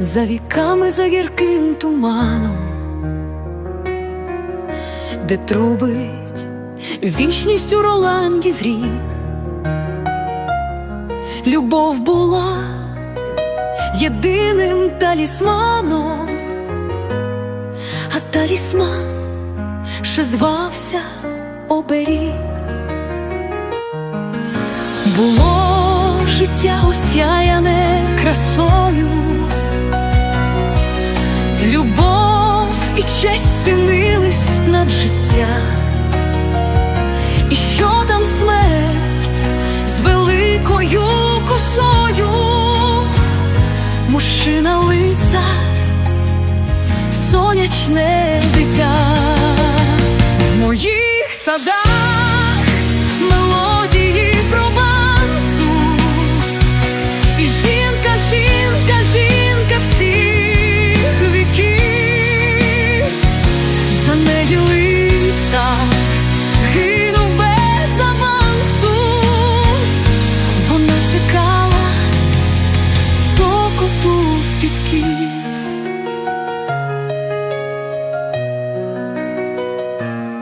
за віками за гірким туманом, де трубить вічність у Роландів рік. Любов була єдиним талісманом, а талісман ще звався оберіг. Було життя осяяне красою, честь цінились над життя, і що там смерть з великою косою, мужчина лиця сонячне дитя в моїх садах. за нею.